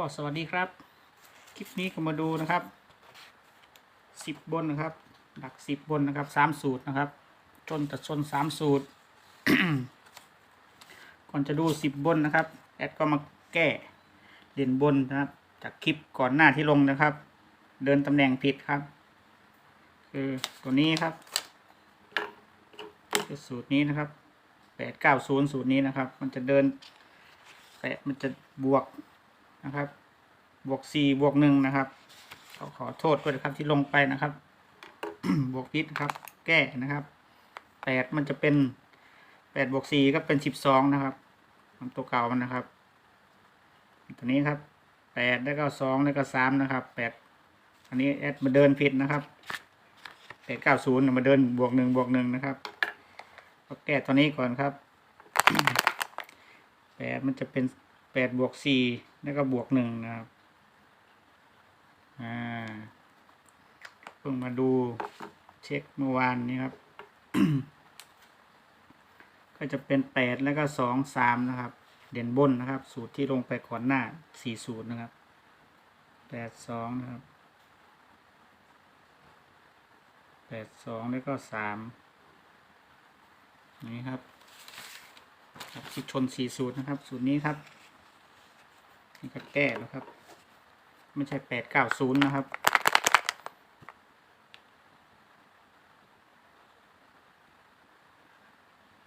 ก็สวัสดีครับ คลิปนี้ก็มาดูนะครับสิบบนนะครับ หลักสิบบนนะครับสามสูตรนะครับจนแต่ชนสามสูตร ก่อนจะดูสิบบนนะครับ แอดก็มาแก้เด่นบนนะครับ จากคลิปก่อนหน้าที่ลงนะครับ เดินตำแหน่งผิดครับ คือตัวนี้ครับคือสูตรนี้นะครับแปดเก้าศูนย์สูตรนี้นะครับ มันจะเดินแปดมันจะบวก นะครับ บวกสี่บวกหนึ่งนะครับขอขอโทษด้วยนะครับที่ลงไปนะครับ บวกพิษครับ แก้นะครับแปดมันจะเป็นแปดบวกสี่ก็เป็นสิบสองนะครับตัวเก่ามันนะครับ ตัวนี้ครับแปดแล้วก็สองแล้วก็สามนะครับแปดอันนี้แอดมาเดินผิดนะครับแปดเก้าศูนย์มาเดินบวกหนึ่งบวกหนึ่งนะครับก็แก้ตัวนี้ก่อนครับแปดมันจะเป็น ดบวกสี่แล้วก็บวกหนึ่งนะครับ อ่า เพิ่งมาดูเช็คเมื่อวานนี้ครับ ก็จะเป็นแปดแล้วก็สองสามนะครับ เด่นบนนะครับ สูตรที่ลงไปก่อนหน้าสี่สูตรนะครับแปดสองนะครับแปดสองแล้วก็สามนี่ครับ ครับที่ชนสี่สูตรนะครับ สูตรนี้ครับ นี่ก็แก้แล้วครับ ไม่ใช่แปดเก้าศูนย์นะครับ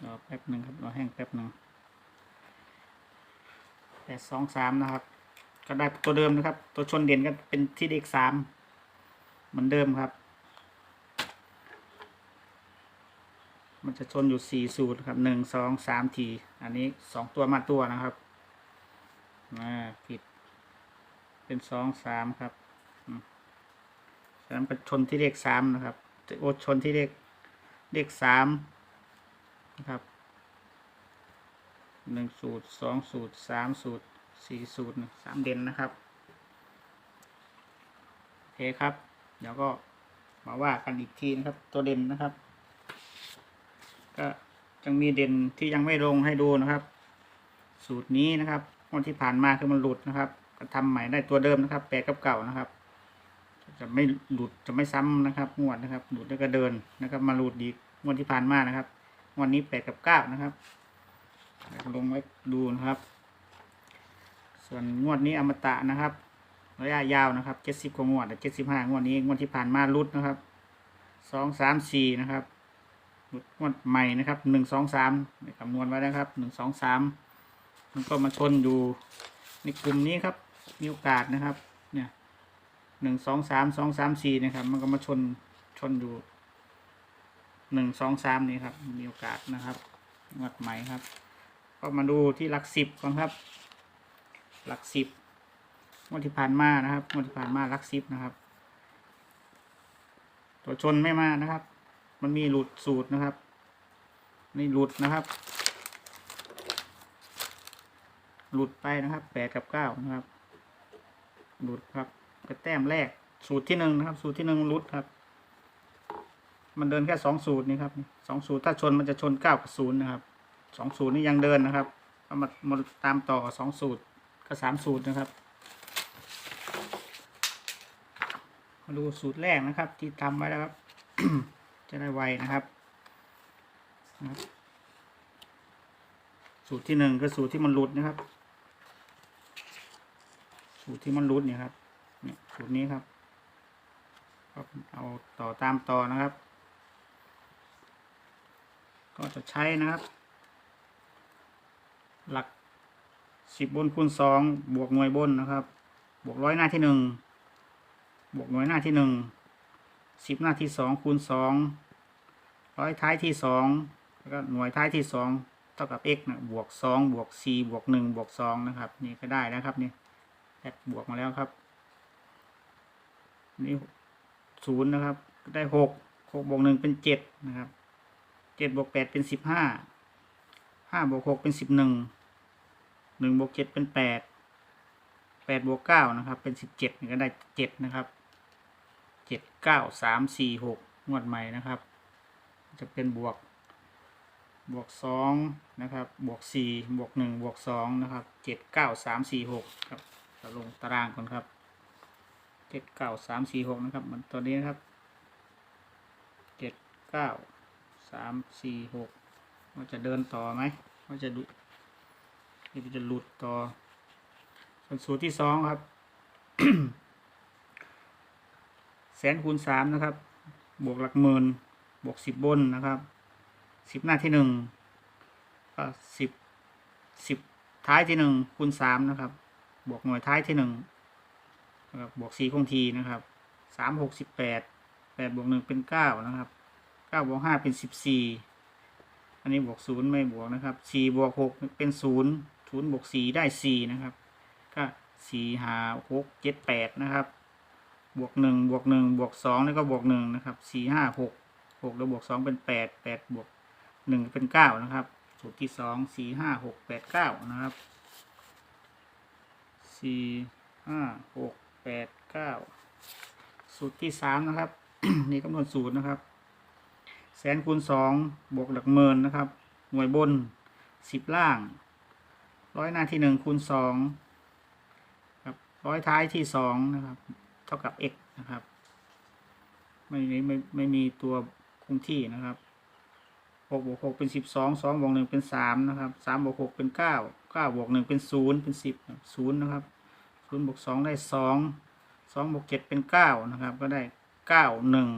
รอแป๊บหนึ่งครับ รอแห้งแป๊บหนึ่งแปดสองสามนะครับ ก็ได้ตัวเดิมนะครับ ตัวชนเด่นก็เป็นที่เลขสามเหมือนเดิมครับ มันจะชนอยู่สี่สูตรครับหนึ่งสองสามที อันนี้สองตัวมาตัวนะครับ อ่าผิด เป็นสองสามครับอืมฉะนั้นก็ชนที่เลขสามนะครับโอชนที่เลขเลขสามนะครับหนึ่งสูตรสองสูตรสามสูตรสี่สูตรสามเด่นนะครับโอเคครับ เดี๋ยวก็มาว่ากันอีกทีนะครับ ตัวเด่นนะครับ ก็ยังมีเด่นที่ยังไม่ลงให้ดูนะครับ สูตรนี้นะครับ วันที่ผ่านมาคือมันหลุดนะครับ ก็ทำใหม่ได้ตัวเดิมนะครับแปดกับเก่านะครับ จะไม่หลุดจะไม่ซ้ำนะครับงวดนะครับ หลุดแล้วก็เดินนะครับ มาหลุดอีกงวดที่ผ่านมานะครับงวันนี้แปดกับเก้านะครับลงไว้ดูนะครับ ส่วนงวดนี้อมตะนะครับระยะยาวนะครับเจ็ดสิบกว่างวดเจ็ดสิบห้างวดนี้งวดที่ผ่านมาลุดนะครับสองสามสี่นะครับหลุดงวดใหม่นะครับหนึ่งสองสามคำนวณไว้นะครับหนึ่งสองสาม มันก็มาชนอยู่ในกลุ่มนี้ครับ มีโอกาสนะครับ เนี่ยหนึ่งสองสามสองสามสี่นะครับ มันก็มาชนชนอยู่หนึ่งสองสามนี่ครับ มีโอกาสนะครับงวดใหม่ครับ ก็มาดูที่หลักสิบก่อนครับ หลักสิบงวดที่ผ่านมานะครับงวดที่ผ่านมาหลักสิบนะครับ ตัวชนไม่มานะครับ มันมีหลุดสูตรนะครับนี่หลุดนะครับ หลุดไปนะครับแปดกับเก้านะครับ หลุดครับกระแต้มแรก สูตรที่หนึ่งนะครับ สูตรที่หนึ่งหลุดครับ มันเดินแค่สองสูตรนี่ครับสองสูตรถ้าชนมันจะชนเก้ากับศูนย์นะครับสองสูตรนี่ยังเดินนะครับเอามามาตามต่อสองสูตรก็สามสูตรนะครับมาดูสูตรแรกนะครับ ที่ทำไว้แล้วครับ จะได้ไวนะครับสูตรที่หนึ่งก็สูตรที่มันหลุดนะครับ สูตรที่มันหลุดเนี่ยครับ เนี่ยสูตรนี้ครับก็เอาต่อตามต่อนะครับ ก็จะใช้นะครับ หลักสิบบนคูณสองบวกหน่วยบนนะครับ บวกร้อยหน้าที่หนึ่งบวกหน่วยหน้าที่หนึ่งสิบหน้าที่สองคูณสองร้อยท้ายที่สองแล้วก็หน่วยท้ายที่สองเท่ากับ x นะบวกสองบวก c บวกหนึ่งบวกสองนะครับ นี่ก็ได้นะครับนี่ แอดบวกมาแล้วครับ นี่ศูนย์นะครับ ได้หกหกบวกหนึ่งเป็นเจ็ดนะครับเจ็ดบวกแปดเป็นสิบห้าห้าบวกหกเป็นสิบหนึ่งหนึ่งบวกเจ็ดเป็นแปดแปดบวกเก้านะครับ เป็นสิบเจ็ดก็ได้เจ็ดนะครับเจ็ดเก้าสามสี่หกงวดใหม่นะครับ จะเป็นบวก บวกสองนะครับ บวกสี่บวกหนึ่งบวกสองนะครับเจ็ดเก้าสามสี่หกครับ จะลงตารางก่อนครับเจ็ดเก้าสามสี่หกนะครับมันตัวนี้นะครับเจ็ดเก้าสามสี่หกว่าจะเดินต่อไหมว่าจะดุนี่จะหลุดต่อ ส่วนสูตรที่สองครับ แสนคูณสามนะครับ บวกหลักหมื่นบวกสิบบนนะครับสิบหน้าที่หนึ่งก็สิบสิบท้ายที่หนึ่งคูณสามนะครับ บวกหน่วยท้ายที่หนึ่งนะครับบวกสี่คงทีนะครับสามหกสิบแปดแปดบวกหนึ่งเป็นเก้านะครับเก้าบวกห้าเป็นสิบสี่อันนี้บวกศูนย์ไม่บวกนะครับสี่บวกหกเป็นศูนย์ศูนย์บวกสี่ได้สี่นะครับก็สี่ห้าหกเจ็ดแปดนะครับ บวกหนึ่งบวกหนึ่งบวกสองแล้วก็บวกหนึ่งนะครับสี่ห้าหกหกแล้วบวกสองเป็นแปดแปดบวกหนึ่งเป็นเก้านะครับ สูตรที่สองสี่ห้าหกแปดเก้านะครับ สี่ห้าหกแปดเก้าสูตรที่สามนะครับ นี่คำนวณสูตรนะครับ แสนคูณสองบวกหลักหมื่นนะครับ หน่วยบนสิบล่าง ร้อยหน้าที่หนึ่งคูณสองครับร้อยท้ายที่สองนะครับ เท่ากับ x นะครับ ไม่ไม่ไม่ไม่มีตัวคงที่นะครับหกบวกหกเป็นสิบสองสองบวกหนึ่งเป็นสามนะครับสามบวกหกเป็นเก้า เก้าบวกหนึ่งเป็นศูนย์เป็นสิบศูนย์นะครับศูนย์บวกสองได้สองสองบวกเจ็ดเป็นเก้านะครับ ก็ได้เก้าหนึ่ง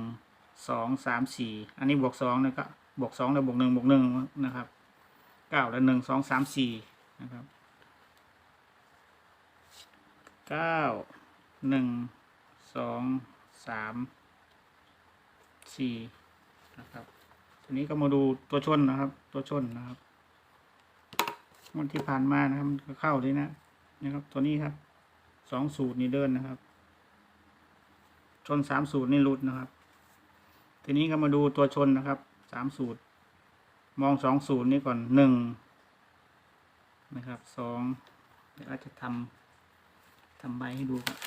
สองสามสี่อันนี้บวกสองนะครับบวกสองแล้วบวกหนึ่งบวกหนึ่งนะครับเก้าแล้วหนึ่งสองสามสี่นะครับเก้าหนึ่งสองสามสี่นะครับทีนี้ก็มาดูตัวชนนะครับ ตัวชนนะครับ วันที่ผ่านมานะครับ มันก็เข้าเลยนะนะครับ ตัวนี้ครับสองสูตรนี่เดินนะครับ ชนสามสูตรนี่หลุดนะครับ ทีนี้ก็มาดูตัวชนนะครับสามสูตร มองสองสูตรนี้ก่อนหนึ่งนะครับสองเดี๋ยวอาจจะทำทำใบให้ดูครับ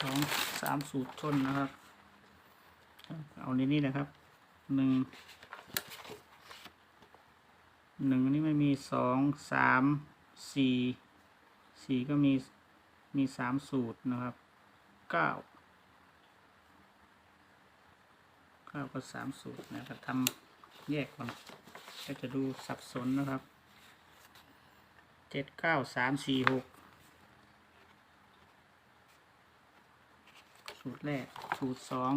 สองสามสูตรชนนะครับ เอาในนี้นะครับหนึ่ง หนึ่งนนี้ไม่มีสองสามสี่สี่ก็มีมีสามสูตรนะครับเก้าเก้าก็สามสูตรนะครับทำแยกก่อนก็จะดูสับสนนะครับเจ็ดเก้าสามสี่หกสูตรแรก สูตรสอง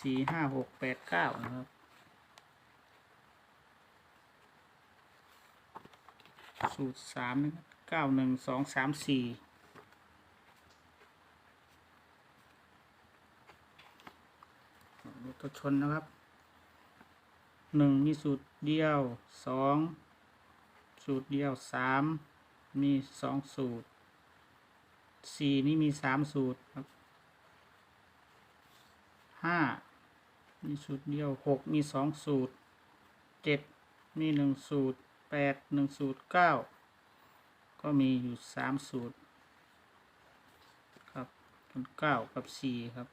สี่ห้าหกแปดเก้านะครับ สูตรสามเก้าหนึ่งสองสามสี่ตัวชนนะครับหนึ่งมีสูตรเดียวสองสูตรเดียวสามมีสองสูตรสี่นี่มีสามสูตรครับห้ามีสูตรเดียวหกมีสองสูตรเจ็ดมีหนึ่งสูตร แปดหนึ่งสูตรเก้าก็มีอยู่สามสูตร ครับเป็นเก้ากับสี่ครับ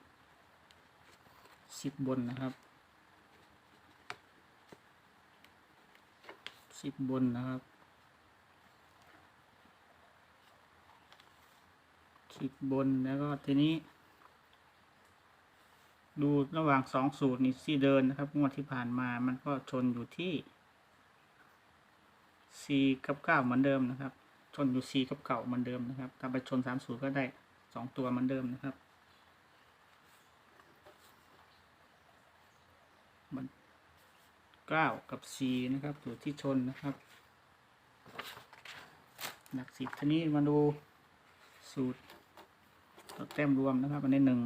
สิบบนนะครับสิบบนนะครับสิบบนแล้วก็ทีนี้ ดูระหว่างสองสูตรนี่ที่เดินนะครับงวดที่ผ่านมามันก็ชนอยู่ที่ สี่กับเก้าเหมือนเดิมนะครับ ชนอยู่สี่กับเก้าเหมือนเดิมนะครับ ถ้าไปชนสามสูตรก็ได้สองตัวเหมือนเดิมนะครับมันเก้ากับสี่นะครับสูตรที่ชนนะครับหลักสิบทีนี้มาดูสูตรตัวแต้มรวมนะครับ อันนี้หนึ่ง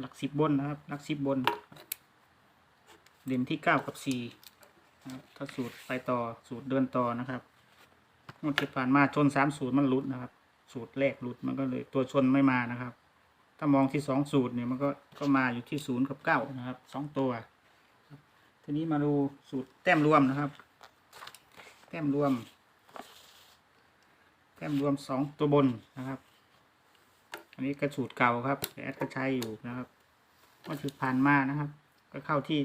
หลักสิบบนนะครับ หลักสิบบน เด่นที่เก้ากับสี่นะครับถ้าสูตรไปต่อสูตรเดินต่อนะครับงวดที่ผ่านมาชนสามสูตรมันหลุดนะครับ สูตรแรกหลุดมันก็เลยตัวชนไม่มานะครับ ถ้ามองที่สองสูตรเนี่ยมันก็ก็มาอยู่ที่ศูนย์กับเก้านะครับสองตัวทีนี้มาดูสูตรแต้มรวมนะครับ แต้มรวม แต้มรวมสองตัวบนนะครับ อันนี้กระสูตรเก่าครับแอดก็ใช้อยู่นะครับว่าจุดผ่านมานะครับ ก็เข้าที่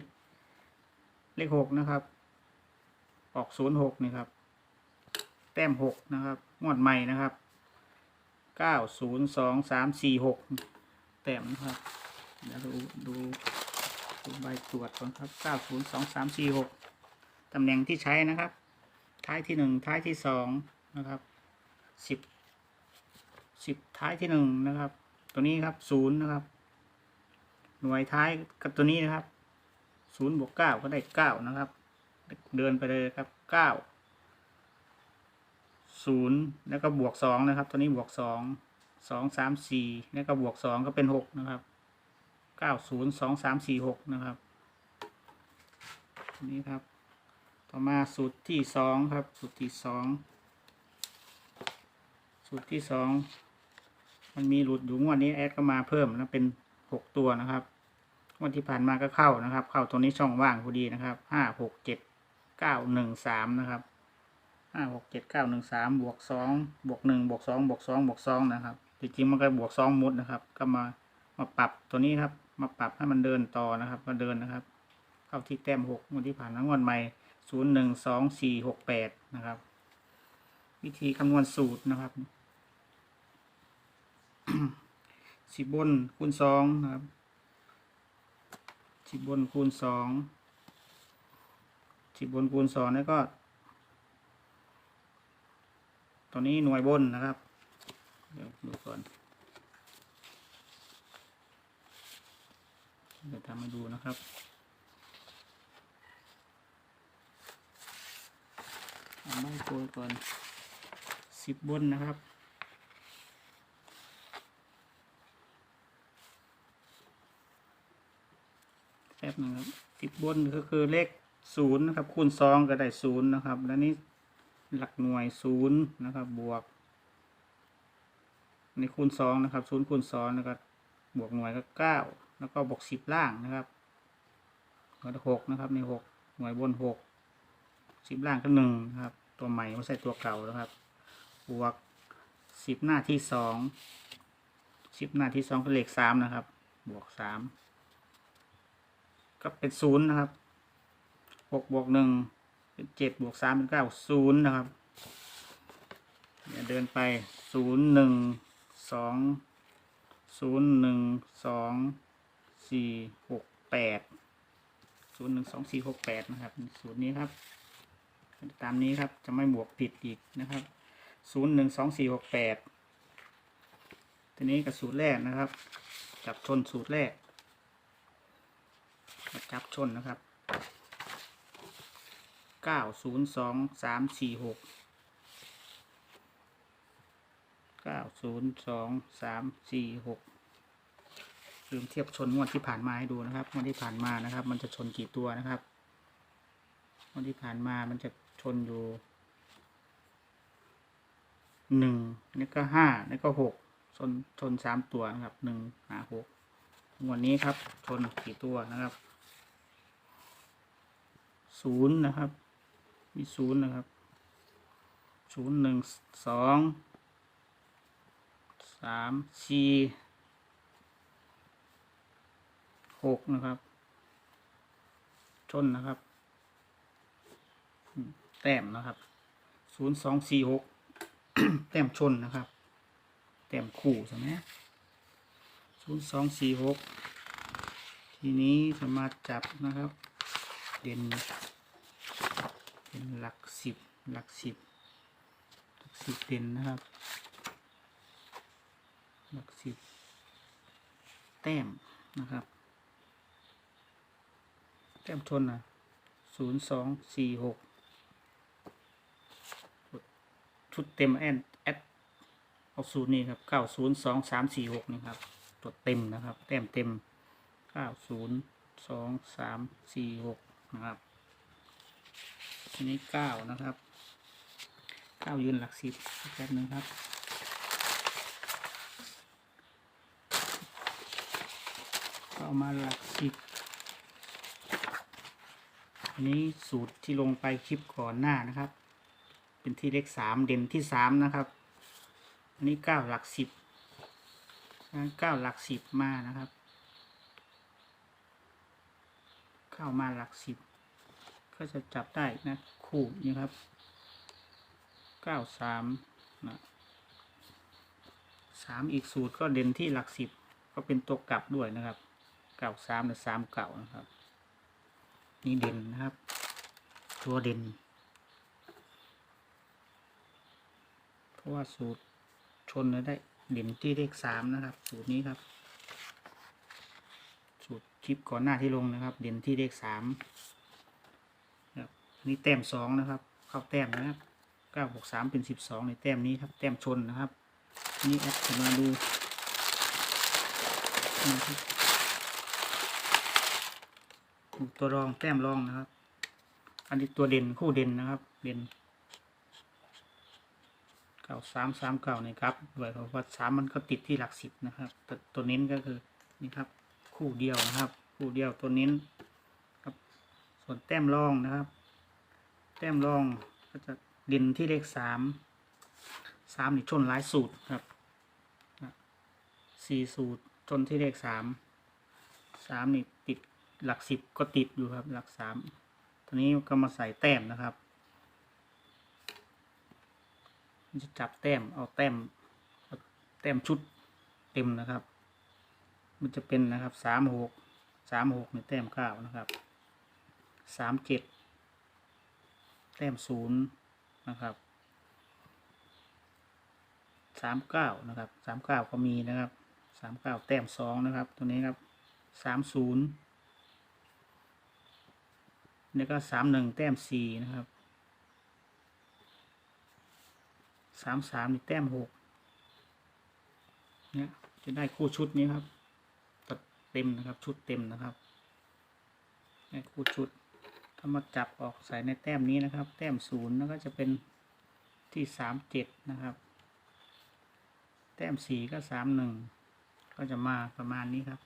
เลขหกนะครับ ออกศูนย์หกนี่ครับ แต้มหกนะครับ งวดใหม่นะครับเก้าศูนย์สองสามสี่หกแต้มนะครับเดี๋ยวดูดูดูใบตรวจก่อนครับเก้าศูนย์สองสามสี่หกตำแหน่งที่ใช้นะครับ ท้ายที่หนึ่งท้ายที่สองนะครับสิบ สิบท้ายที่หนึ่งนะครับ ตัวนี้ครับศูนย์นะครับ หน่วยท้ายกับตัวนี้นะครับศูนย์บวกเก้าก็ได้เก้านะครับ เดินไปเลยครับเก้าศูนย์แล้วก็บวกสองนะครับ ตัวนี้บวกสองสองสามสี่แล้วก็บวกสองก็เป็นหกนะครับเก้าศูนย์สองสามสี่หกนะครับนี่ครับ ต่อมาสูตรที่สองครับ สูตรที่สองสูตรที่สอง มันมีหลุดอยู่งวดนี้แอดก็มาเพิ่มแล้วเป็นหกตัวนะครับงวดที่ผ่านมาก็เข้านะครับ เข้าตรงนี้ช่องว่างพอดีนะครับห้าหกเจ็ดเก้าหนึ่งสามนะครับห้าหกเจ็ดเก้าหนึ่งสามบวกสองบวกหนึ่งบวกสองบวกสองบวกสองนะครับจริงๆมันก็บวกสองมุดนะครับ ก็มามาปรับตัวนี้ครับ มาปรับให้มันเดินต่อนะครับมาเดินนะครับ เข้าที่แต้มหกงวดที่ผ่านมางวดใหม่ศูนย์หนึ่งสองสี่หกแปดนะครับ วิธีคำนวณสูตรนะครับ สิบบนคูณสองนะครับ สิบบนคูณสองสิบบนคูณสองแล้วก็ตัวนี้หน่วยบนนะครับ เดี๋ยวดูก่อนเดี๋ยวทำให้ดูนะครับเอาไม้โกยก่อนสิบบนนะครับ ป๊บหนึงครับสิบบนก็คือเลขศูนย์นะครับ คูณสองก็ได้ศูนย์นะครับ แล้วนี้หลักหน่วยศูนย์นะครับ บวกในคูณสองนะครับศูนย์คูณสองแล้วก็บวกหน่วยก็เก้าแล้วก็บวกสิบล่างนะครับก็หกนะครับในหกหน่วยบนหกสิบล่างก็หนึ่งนะครับ ตัวใหม่ไม่ใช่ตัวเก่านะครับ บวกสิบหน้าที่สองสิบหน้าที่สองก็เลขสามนะครับ บวกสาม ก็เป็นศูนย์นะครับหกบวกหนึ่งเป็นเจ็ดบวกสามเป็นเก้าศูนย์นะครับเดินไปศูนย์หนึ่งสองศูนย์หนึ่งสองสี่หกแปดศูนย์หนึ่งสองสี่หกแปดนะครับสูตรนี้ครับ ตามนี้ครับจะไม่บวกผิดอีกนะครับศูนย์หนึ่งสองสี่หกแปดทีนี้กับสูตรแรกนะครับ จับชนสูตรแรก จับชนนะครับเก้าศูนย์สองสามสี่หกเก้าศูนย์สองสามสี่หกลืมเทียบชนงวดที่ผ่านมาให้ดูนะครับงวดที่ผ่านมานะครับ มันจะชนกี่ตัวนะครับวันที่ผ่านมามันจะชนอยู่หนึ่งนี่ก็ห้านี่ก็หกชนชนสามตัวนะครับหนึ่งหาหกวันนี้ครับชนกี่ตัวนะครับ ศูนย์นะครับ มีศูนย์นะครับศูนย์หนึ่งสองสามสี่หกนะครับ ชนนะครับ แต้มนะครับศูนย์สองสี่หกแต้มชนนะครับ แต้มคู่ใช่ไหมศูนย์สองสี่หกทีนี้สามารถจับนะครับ เด่นเป็นหลักสิบหลักสิบหลักสิบเด่นนะครับ หลักสิบแต้มนะครับ แต้มชนนะศูนย์สองสี่หกชุดเต็มแอนแอดเอาสูตรนี้ครับเก้าศูนย์สองสามสี่หกนี่ครับตัวเต็มนะครับ แต้มเต็มเก้าศูนย์สองสามสี่หก นะครับทีนี้เก้านะครับเก้ายืนหลักสิบแป๊บหนึงครับเข้ามาหลักสิบอันนี้สูตรที่ลงไปคลิปก่อนหน้านะครับ เป็นที่เลขสามเด่นที่สามนะครับ อันนี้เก้าหลักสิบเก้าหลักสิบมานะครับ เข้ามาหลักสิบ ก็จะจับได้นะ คู่นี่ครับเก้าสามนะสามอีกสูตรก็เด่นที่หลักสิบ ก็เป็นตัวกลับด้วยนะครับเก้าสามหรือสามเก่านะครับ นี่เด่นนะครับ ตัวเด่นเพราะว่าสูตรชนแล้วได้เด่นที่เลขสามนะครับ สูตรนี้ครับ คลิปก่อนหน้าที่ลงนะครับ เด่นที่เลขสามครับนี่แต้มสองนะครับ เข้าแต้มนะครับเก้าบวกสามเป็นสิบสองในแต้มนี้ครับ แต้มชนนะครับ นี่แอดมาดูตัวรองแต้มรองนะครับ อันนี้ตัวเด่นคู่เด่นนะครับ เด่นเก้าสามสามเก้านี่ครับด้วยเพราะว่าสามมันก็ติดที่หลักสิบนะครับตัวตัวเน้นก็คือนี่ครับ คู่เดียวนะครับ คู่เดียวตัวเน้นครับ ส่วนแต้มรองนะครับ แต้มรองก็จะด่นที่เลขสามสามนี่ชนหลายสูตรครับสี่สูตรชนที่เลขสามสามนี่ติดหลักสิบก็ติดอยู่ครับ หลักสามตอนนี้ก็มาใส่แต้มนะครับจะจับแต้มเอาแต้มเอาแต้มชุดเต็มนะครับ มันจะเป็นนะครับสามหกสามหกในแต้มเก้านะครับสามเจ็ดแต้มศูนย์นะครับสามเก้านะครับสามเก้าก็มีนะครับสามเก้าแต้มสองนะครับ ตัวนี้ครับสามศูนย์นี่ก็สามหนึ่งแต้มสี่นะครับสามสามนี่แต้มหกเนี่ยจะได้คู่ชุดนี้ครับ เต็มนะครับ ชุดเต็มนะครับในคู่ชุด ถ้ามาจับออกใส่ในแต้มนี้นะครับ แต้มศูนย์แล้วก็จะเป็นที่สามเจ็ดนะครับ แต้มสี่ก็สามหนึ่งก็จะมาประมาณนี้ครับ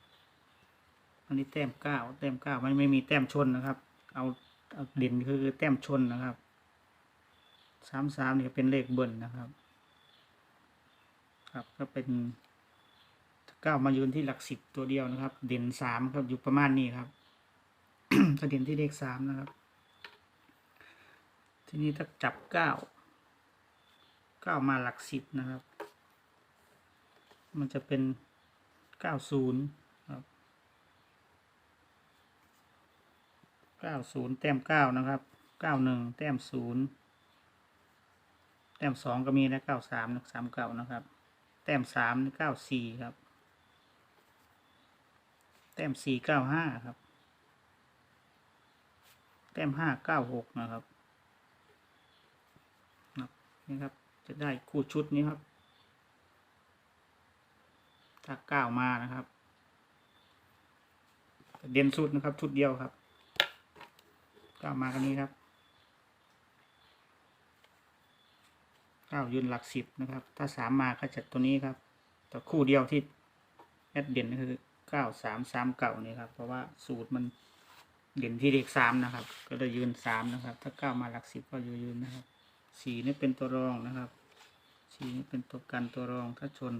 อันนี้แต้มเก้าแต้มเก้ามันไม่มีแต้มชนนะครับ เอาเอาเด่นคือแต้มชนนะครับสามสามนี่เป็นเลขเบิ้ลนะครับ ครับก็เป็น ก้ามายืนที่หลักสิบตัวเดียวนะครับ เด่นสามครับอยู่ประมาณนี้ครับก็เด่นที่เลขสามนะครับ ทีนี้ถ้าจับเก้าเก้ามาหลักสิบนะครับ มันจะเป็นเก้าศูนย์ครับเก้าศูนย์แต้มเก้านะครับเก้าหนึ่งแต้มศูนย์แต้มสองก็มีนะเก้าสามสามเก้านะครับ แต้มสามเก้าสี่ครับ แต้มสี่เก้าห้าครับ แต้มห้าเก้าหกนะครับนี่ครับ จะได้คู่ชุดนี้ครับ ถ้าเก้ามานะครับ เด่นสุดนะครับ ชุดเดียวครับเก้ามากันนี้ครับเก้ายืนหลักสิบนะครับ ถ้าสามมาก็จะตัวนี้ครับ แต่คู่เดียวที่แอดเด่นก็คือ เก้าสามสามเก่านี่ครับ เพราะว่าสูตรมันเด่นที่เลขสามนะครับ ก็จะยืนสามนะครับ ถ้าเก้ามาหลักสิบก็ยืนนะครับสี่นี่เป็นตัวรองนะครับสี่นี่เป็นตัวกันตัวรองถ้าชน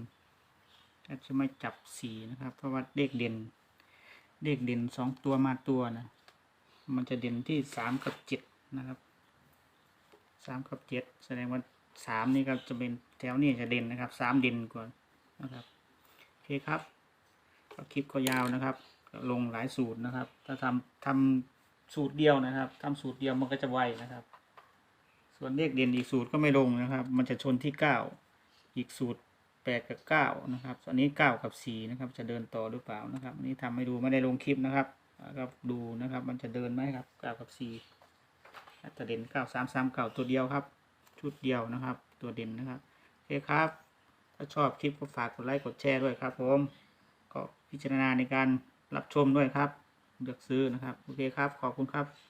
ก็จะไม่จับสีนะครับ เพราะว่าเลขเด่นเลขเด่นสองตัวมาตัวนะ มันจะเด่นที่สามกับเจ็ดนะครับสามกับเจ็ดแสดงว่าสามนี่ก็จะเป็นแถวนี้จะเด่นนะครับสามเด่นกว่านะครับโอเคครับ คลิปก็ยาวนะครับ ลงหลายสูตรนะครับ ถ้าทำทำสูตรเดียวนะครับทำสูตรเดียวมันก็จะไวนะครับ ส่วนเลขเด่นอีกสูตรก็ไม่ลงนะครับ มันจะชนที่เก้าอีกสูตรแปดกับเก้านะครับอันนี้เก้ากับสี่นะครับ จะเดินต่อหรือเปล่านะครับอันนี้ทำให้ดูไม่ได้ลงคลิปนะครับก็ดูนะครับ มันจะเดินไหมครับเก้ากับสี่จะเด่นเก้าสามสามเก้าตัวเดียวครับ ชุดเดียวนะครับ ตัวเด่นนะครับโอเคครับ ถ้าชอบคลิปก็ฝากกดไลค์กดแชร์ด้วยครับผม พิจารณาในการรับชมด้วยครับเลือกซื้อนะครับ โอเคครับ ขอบคุณครับ